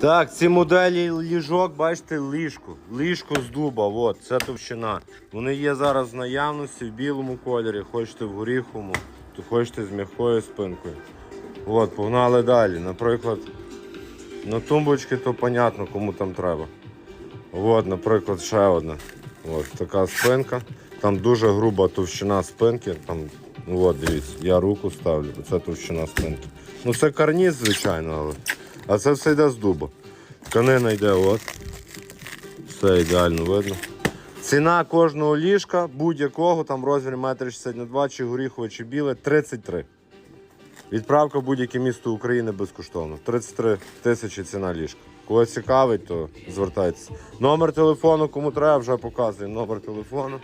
Так, ці моделі ліжок, бачите, ліжку. Ліжко з дуба, от, це товщина. Вони є зараз в наявності в білому кольорі, хочете в горіховому, то хочете з м'якою спинкою. От, погнали далі. Наприклад, на тумбочки, то понятно, кому там треба. От, наприклад, ще одна. От така спинка. Там дуже груба товщина спинки. Там, от, дивіться, я руку ставлю, це товщина спинки. Ну це карніз, звичайно, але. А це все йде з дуба. Тканина йде, от. Все ідеально видно. Ціна кожного ліжка, будь-якого, там розмір 1,62 м, чи горіхове, чи біле 33. Відправка в будь-яке місто України безкоштовно. 33 тисячі ціна ліжка. Кого цікавить, то звертайтеся. Номер телефону, кому треба, вже показую. Номер телефону.